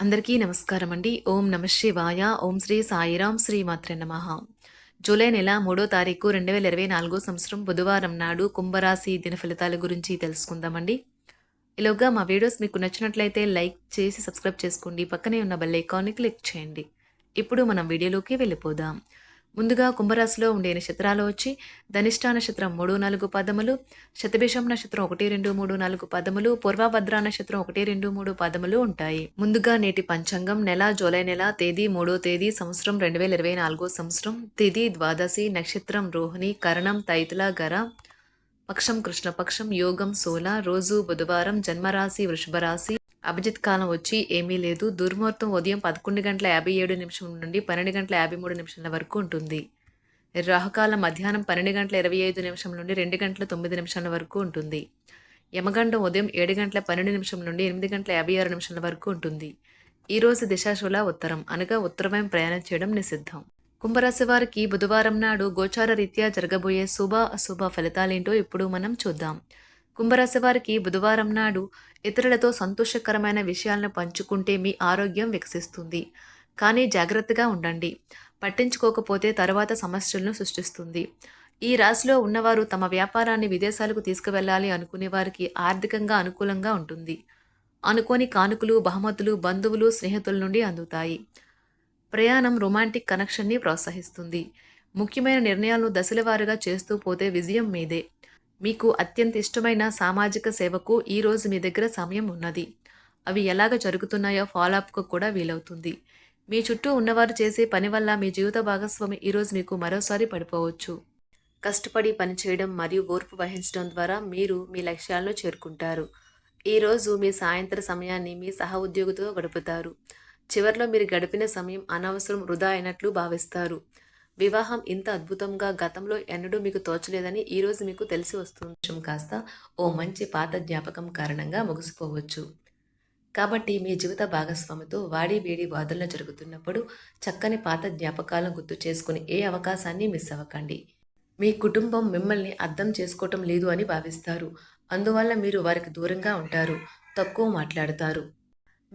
అందరికీ నమస్కారం అండి. ఓం నమ శివాయ. ఓం శ్రీ సాయిరాం శ్రీ మాత్ర నమ. జూలై నెల మూడో తారీఖు రెండు వేల ఇరవై నాలుగో సంవత్సరం బుధవారం నాడు కుంభరాశి దిన ఫలితాల గురించి తెలుసుకుందామండి. ఇలాగా మా వీడియోస్ మీకు నచ్చినట్లయితే లైక్ చేసి సబ్స్క్రైబ్ చేసుకోండి. పక్కనే ఉన్న బెల్ ఐకాన్ని క్లిక్ చేయండి. ఇప్పుడు మనం వీడియోలోకి వెళ్ళిపోదాం. ముందుగా కుంభరాశిలో ఉండే నక్షత్రాలు వచ్చి ధనిష్ట నక్షత్రం మూడు నాలుగు పదములు శతభిషం నక్షత్రం ఒకటి రెండు మూడు నాలుగు పదములు పూర్వభద్ర నక్షత్రం ఒకటి రెండు మూడు పదములు ఉంటాయి. ముందుగా నేటి పంచాంగం నెల జూలై నెల తేదీ మూడో తేదీ సంవత్సరం రెండు వేల ఇరవై నాలుగో సంవత్సరం తిథి ద్వాదశి నక్షత్రం రోహిణి కరణం తైతుల గర పక్షం కృష్ణపక్షం యోగం సోల రోజు బుధవారం జన్మరాశి వృషభరాశి అభిజిత్ కాలం వచ్చి ఏమీ లేదు. దుర్ముహూర్తం ఉదయం పదకొండు గంటల యాభై ఏడు నిమిషం నుండి పన్నెండు గంటల యాభై మూడు నిమిషాల వరకు ఉంటుంది. రాహుకాలం మధ్యాహ్నం పన్నెండు గంటల ఇరవై ఐదు నిమిషం నుండి రెండు గంటల తొమ్మిది నిమిషాల వరకు ఉంటుంది. యమగండం ఉదయం ఏడు గంటల పన్నెండు నిమిషం నుండి ఎనిమిది గంటల యాభై ఆరు నిమిషాల వరకు ఉంటుంది. ఈరోజు దిశాశుల దిశాశూల ఉత్తరం. అనగా ఉత్తరవైపు ప్రయాణం చేయడం నిషిద్ధం. కుంభరాశి వారికి బుధవారం నాడు గోచార రీత్యా జరగబోయే శుభ అశుభ ఫలితాలేంటో ఇప్పుడు మనం చూద్దాం. కుంభరాశి వారికి బుధవారం నాడు ఇతరులతో సంతోషకరమైన విషయాలను పంచుకుంటే మీ ఆరోగ్యం వికసిస్తుంది. కానీ జాగ్రత్తగా ఉండండి. పట్టించుకోకపోతే తర్వాత సమస్యలను సృష్టిస్తుంది. ఈ రాశిలో ఉన్నవారు తమ వ్యాపారాన్ని విదేశాలకు తీసుకువెళ్ళాలి అనుకునే వారికి ఆర్థికంగా అనుకూలంగా ఉంటుంది. అనుకోని కానుకలు బహుమతులు బంధువులు స్నేహితుల నుండి అందుతాయి. ప్రయాణం రొమాంటిక్ కనెక్షన్ని ప్రోత్సహిస్తుంది. ముఖ్యమైన నిర్ణయాలను దశలవారుగా చేస్తూ పోతే విజయం మీదే. మీకు అత్యంత ఇష్టమైన సామాజిక సేవకు ఈరోజు మీ దగ్గర సమయం ఉన్నది. అవి ఎలాగ జరుగుతున్నాయో ఫాలోఅప్కు కూడా వీలవుతుంది. మీ చుట్టూ ఉన్నవారు చేసే పని వల్ల మీ జీవిత భాగస్వామి ఈరోజు మీకు మరోసారి పడిపోవచ్చు. కష్టపడి పనిచేయడం మరియు ఓర్పు వహించడం ద్వారా మీరు మీ లక్ష్యాలను చేరుకుంటారు. ఈరోజు మీ సాయంత్ర సమయాన్ని మీ సహ ఉద్యోగితో గడుపుతారు. చివరిలో మీరు గడిపిన సమయం అనవసరం వృధా అయినట్లు భావిస్తారు. వివాహం ఇంత అద్భుతంగా గతంలో ఎన్నడూ మీకు తోచలేదని ఈరోజు మీకు తెలిసి వస్తుంది కాస్త ఓ మంచి పాత జ్ఞాపకం కారణంగా ముగిసిపోవచ్చు. కాబట్టి మీ జీవిత భాగస్వామితో వాడి వేడి వాదనలు జరుగుతున్నప్పుడు చక్కని పాత జ్ఞాపకాలను గుర్తు చేసుకుని ఏ అవకాశాన్ని మిస్ అవ్వకండి. మీ కుటుంబం మిమ్మల్ని అర్థం చేసుకోవటం లేదు అని భావిస్తారు. అందువల్ల మీరు వారికి దూరంగా ఉంటారు తక్కువ మాట్లాడతారు.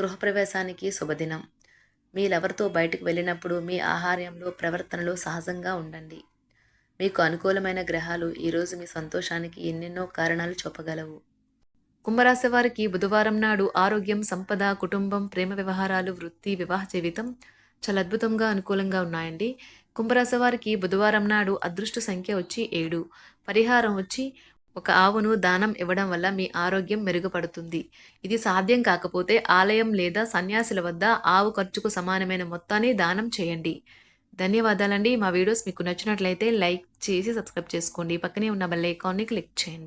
గృహప్రవేశానికి శుభదినం. మీరెవరితో బయటకు వెళ్ళినప్పుడు మీ ఆహార్యంలో ప్రవర్తనలో సహజంగా ఉండండి. మీకు అనుకూలమైన గ్రహాలు ఈరోజు మీ సంతోషానికి ఎన్నెన్నో కారణాలు చూపగలవు. కుంభరాశి వారికి బుధవారం నాడు ఆరోగ్యం సంపద కుటుంబం ప్రేమ వ్యవహారాలు వృత్తి వివాహ జీవితం చాలా అద్భుతంగా అనుకూలంగా ఉన్నాయండి. కుంభరాశి వారికి బుధవారం నాడు అదృష్ట సంఖ్య వచ్చి ఏడు. పరిహారం వచ్చి ఒక ఆవును దానం ఇవ్వడం వల్ల మీ ఆరోగ్యం మెరుగుపడుతుంది. ఇది సాధ్యం కాకపోతే ఆలయం లేదా సన్యాసుల వద్ద ఆవు ఖర్చుకు సమానమైన మొత్తాన్ని దానం చేయండి. ధన్యవాదాలండి. మా వీడియోస్ మీకు నచ్చినట్లయితే లైక్ చేసి సబ్స్క్రైబ్ చేసుకోండి. పక్కనే ఉన్న బెల్ ఐకాన్ని క్లిక్ చేయండి.